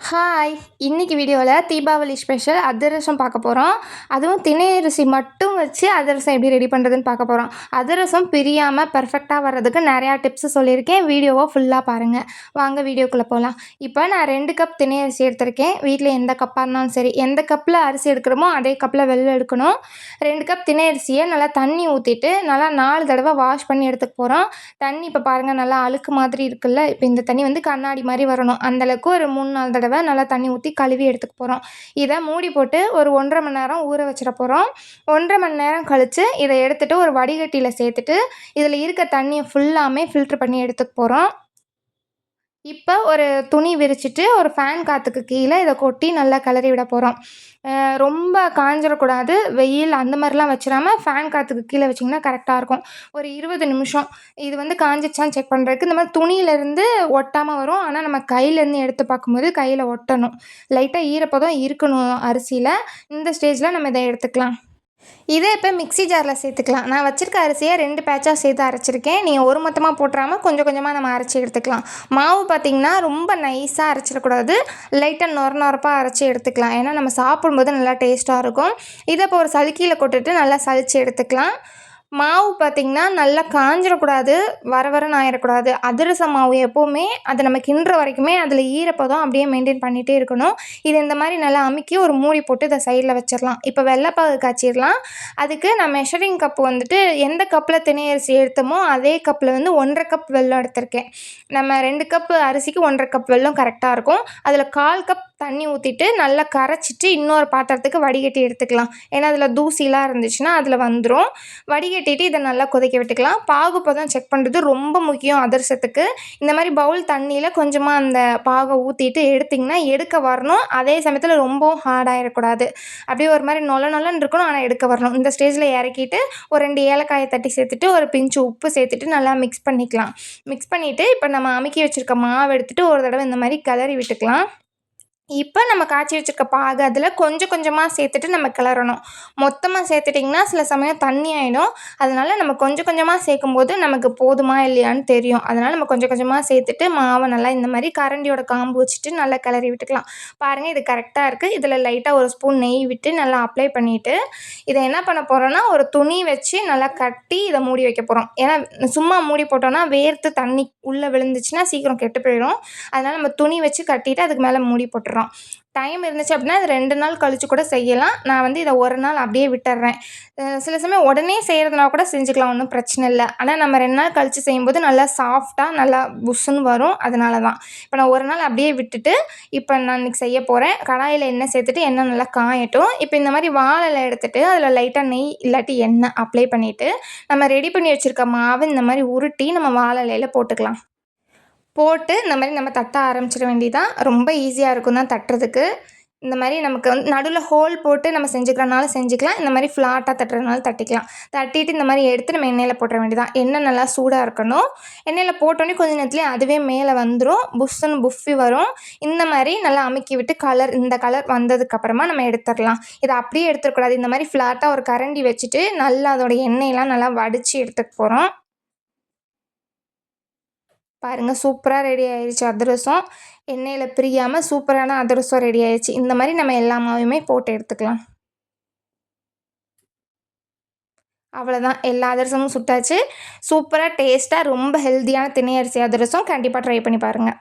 Hi இன்றைக்கி வீடியோவில் Deepavali special அதிரசம் பார்க்க போகிறோம் அதுவும் திணை அரிசி மட்டும் வச்சு அதிரசம் எப்படி ரெடி பண்ணுறதுன்னு பார்க்க போகிறோம் அதிரசம் பிரியாமல் பர்ஃபெக்டாக வர்றதுக்கு நிறையா டிப்ஸ் சொல்லியிருக்கேன். வீடியோவை ஃபுல்லாக பாருங்கள் வாங்க வீடியோக்குள்ளே போகலாம் இப்போ நான் ரெண்டு கப் திணை அரிசி எடுத்திருக்கேன். வீட்டில் எந்த கப்பாக இருந்தாலும் சரி எந்த கப்பில் அரிசி எடுக்கிறோமோ அதே கப்பில் வெளில எடுக்கணும். ரெண்டு கப் திணை அரிசியை நல்லா தண்ணி ஊற்றிட்டு நல்லா நாலு தடவை வாஷ் பண்ணி எடுத்துக்க போகிறோம் தண்ணி இப்போ பாருங்கள் நல்லா அழுக்கு மாதிரி இருக்குல்ல? இப்போ இந்த தண்ணி வந்து கண்ணாடி மாதிரி வரணும். அந்தளவுக்கு ஒரு மூணு நாலு தடவை தடவை நல்லா தண்ணி ஊற்றி கழுவி எடுத்துக்க போகிறோம் இதை மூடி போட்டு ஒரு ஒன்றரை மணி நேரம் ஊற வச்சிட போகிறோம் ஒன்றரை மணி நேரம் கழித்து இதை எடுத்துகிட்டு ஒரு வடிகட்டியில் சேர்த்துட்டு இதில் இருக்க தண்ணியை ஃபுல்லாமே ஃபில்ட்ரு பண்ணி எடுத்துக்க போகிறோம் இப்போ ஒரு துணி விரிச்சிட்டு ஒரு ஃபேன் காற்றுக்கு கீழே இதை கொட்டி நல்லா கிளறி விட போகிறோம் ரொம்ப காஞ்சிடக்கூடாது. வெயில் அந்த மாதிரிலாம் வச்சிடாமல் ஃபேன் காற்றுக்கு கீழே வச்சிங்கன்னா கரெக்டாக இருக்கும். ஒரு இருபது நிமிஷம். இது வந்து காஞ்சிச்சான்னு செக் பண்ணுறதுக்கு இந்த மாதிரி துணியிலேருந்து ஒட்டாமல் வரும். ஆனால் நம்ம கையிலேருந்து எடுத்து பார்க்கும்போது கையில் ஒட்டணும். லைட்டாக ஈரப்பதம் இருக்கணும் அரிசியில். இந்த ஸ்டேஜில் நம்ம இதை எடுத்துக்கலாம். இதை இப்போ மிக்ஸி ஜாரில் சேர்த்துக்கலாம். நான் வச்சுருக்க அரிசியை ரெண்டு பேட்சாக சேர்த்து அரைச்சிருக்கேன். நீங்கள் ஒரு மொத்தமாக போட்டுறாமல் கொஞ்சம் கொஞ்சமாக நம்ம அரைச்சி எடுத்துக்கலாம். மாவு பார்த்திங்கன்னா ரொம்ப நைஸாக அரைச்சிடக்கூடாது. லைட்டாக நொர நொரப்பாக அரைச்சி எடுத்துக்கலாம். ஏன்னா நம்ம சாப்பிடும்போது நல்லா டேஸ்ட்டாக இருக்கும். இதை இப்போ ஒரு சலுக்கியில் கொட்டுட்டு நல்லா சலித்து எடுத்துக்கலாம். மாவு பார்த்திங்கன்னா நல்லா காஞ்சிடக்கூடாது வர வரன்னு ஆயிடக்கூடாது அதிரச மாவு எப்போவுமே அதை நம்ம கிண்டுற வரைக்குமே அதில் ஈரப்பதம் அப்படியே மெயின்டைன் பண்ணிகிட்டே இருக்கணும். இது இந்த மாதிரி நல்லா அமுக்கி ஒரு மூடி போட்டு இதை சைடில் வச்சிடலாம். இப்போ வெள்ளைப்பாகு காய்ச்சிடலாம். அதுக்கு நான் மெஷரிங் கப்பு வந்துட்டு எந்த கப்பில் திணையரிசி அரிசி எடுத்தோமோ அதே கப்பில் வந்து ஒன்றரை கப் வெல்லம் எடுத்திருக்கேன். நம்ம ரெண்டு கப்பு அரிசிக்கு ஒன்றரை கப் வெள்ளம் கரெக்டாக இருக்கும். அதில் கால் கப் தண்ணி ஊற்றிட்டு நல்லா கரைச்சிட்டு இன்னொரு பாத்திரத்துக்கு வடிகட்டி எடுத்துக்கலாம். ஏன்னா அதில் தூசிலாம் இருந்துச்சுன்னா அதில் வந்துடும் வடிகட்டிட்டு இதை நல்லா கொதிக்க விட்டுக்கலாம். பாகுப்பதம் செக் பண்ணுறது ரொம்ப முக்கியம் அதிரசத்துக்கு. இந்த மாதிரி பவுல் தண்ணியில் கொஞ்சமாக அந்த பாகை ஊற்றிட்டு எடுத்திங்கன்னா எடுக்க வரணும். அதே சமயத்தில் ரொம்பவும் ஹார்டாகிடக்கூடாது அப்படியே ஒரு மாதிரி நொல நொலன்னு இருக்கணும் ஆனால் எடுக்க வரணும். இந்த ஸ்டேஜில் இறக்கிட்டு ஒரு ரெண்டு ஏலக்காயை தட்டி சேர்த்துட்டு ஒரு பிஞ்சு உப்பு சேர்த்துட்டு நல்லா மிக்ஸ் பண்ணிக்கலாம். மிக்ஸ் பண்ணிவிட்டு இப்போ நம்ம அமுக்கி வச்சுருக்க மாவு எடுத்துகிட்டு ஒரு தடவை இந்த மாதிரி கிளறி விட்டுக்கலாம். இப்போ நம்ம காய்ச்சி வச்சுருக்க பாகு அதில் கொஞ்சம் கொஞ்சமாக சேர்த்துட்டு நம்ம கிளறணும். மொத்தமாக சேர்த்துட்டிங்கன்னா சில சமயம் தண்ணி ஆகிடும் அதனால் நம்ம கொஞ்சம் கொஞ்சமாக சேர்க்கும்போது நமக்கு போதுமா இல்லையான்னு தெரியும். அதனால் நம்ம கொஞ்சம் கொஞ்சமாக சேர்த்துட்டு மாவை நல்லா இந்த மாதிரி கரண்டியோட காம்பு வச்சுட்டு நல்லா கிளறி விட்டுக்கலாம். பாருங்கள் இது கரெக்டாக இருக்குது இதில் லைட்டாக ஒரு ஸ்பூன் நெய் விட்டு நல்லா அப்ளை பண்ணிவிட்டு இதை என்ன பண்ண போகிறோன்னா ஒரு துணி வச்சு நல்லா கட்டி இதை மூடி வைக்க போகிறோம் ஏன்னா சும்மா மூடி போட்டோன்னா வேர்த்து தண்ணி உள்ளே விழுந்துச்சுன்னா சீக்கிரம் கெட்டு போயிடும். அதனால் நம்ம துணி வச்சு கட்டிட்டு அதுக்கு மேலே மூடி போட்டுறோம். போட்டுடுறோம் டைம் இருந்துச்சு அப்படின்னா அது ரெண்டு நாள் கழித்து கூட செய்யலாம். நான் வந்து இதை ஒரு நாள் அப்படியே விட்டுறேன். சில சமயம் உடனே செய்கிறதுனா கூட செஞ்சுக்கலாம் ஒன்றும் பிரச்சனை இல்லை. ஆனால் நம்ம ரெண்டு நாள் கழித்து செய்யும்போது நல்லா சாஃப்டாக நல்லா புஷ்ஷுன்னு வரும். அதனால தான். இப்போ நான் ஒரு நாள் அப்படியே விட்டுட்டு இப்போ நான் இன்றைக்கி செய்ய போகிறேன் கடாயில் எண்ணெய் சேர்த்துட்டு எண்ணெய் நல்லா காயட்டும். இப்போ இந்த மாதிரி வாழை எடுத்துகிட்டு அதில் லைட்டாக நெய் இல்லாட்டி எண்ணெய் அப்ளை பண்ணிவிட்டு நம்ம ரெடி பண்ணி வச்சுருக்க மாவு இந்த மாதிரி உருட்டி நம்ம வாழை போட்டுக்கலாம். போட்டு இந்த மாதிரி நம்ம தட்ட ஆரம்பிச்சிட வேண்டியதான் ரொம்ப ஈஸியாக இருக்கும் தான் தட்டுறதுக்கு. இந்த மாதிரி நமக்கு வந்து நடுவில் ஹோல் போட்டு நம்ம செஞ்சுக்கிறனாலும் செஞ்சுக்கலாம். இந்த மாதிரி ஃப்ளாட்டாக தட்டுறதுனால தட்டிக்கலாம். தட்டிட்டு இந்த மாதிரி எடுத்து நம்ம எண்ணெயில் போட்டுற வேண்டியதான் எண்ணெய் நல்லா சூடாக இருக்கணும். எண்ணெயில் போட்டோன்னே கொஞ்ச நேரத்துலேயே அதுவே மேலே வந்துடும் புஷ்ஷுன்னு புஃபி வரும். இந்த மாதிரி நல்லா அமுக்கி விட்டு கலர் இந்த கலர் வந்ததுக்கப்புறமா நம்ம எடுத்துடலாம். இதை அப்படியே எடுத்துடக்கூடாது. இந்த மாதிரி ஃப்ளாட்டாக ஒரு கரண்டி வச்சுட்டு நல்லா அதோடய எண்ணெயெல்லாம் நல்லா வடித்து எடுத்துக்க போகிறோம் பாருங்கள் சூப்பராக ரெடி ஆயிடுச்சு அதிரசம். எண்ணெயில் பிரியாமல் சூப்பரான அதிரசம் ரெடி ஆயிடுச்சு இந்த மாதிரி நம்ம எல்லா மாவையுமே போட்டு எடுத்துக்கலாம். அவ்வளோதான் எல்லா அதிரசமும் சுட்டாச்சு. சூப்பராக டேஸ்ட்டாக ரொம்ப ஹெல்த்தியான திணை அரிசி அதிரசம். கண்டிப்பாக ட்ரை பண்ணி பாருங்கள்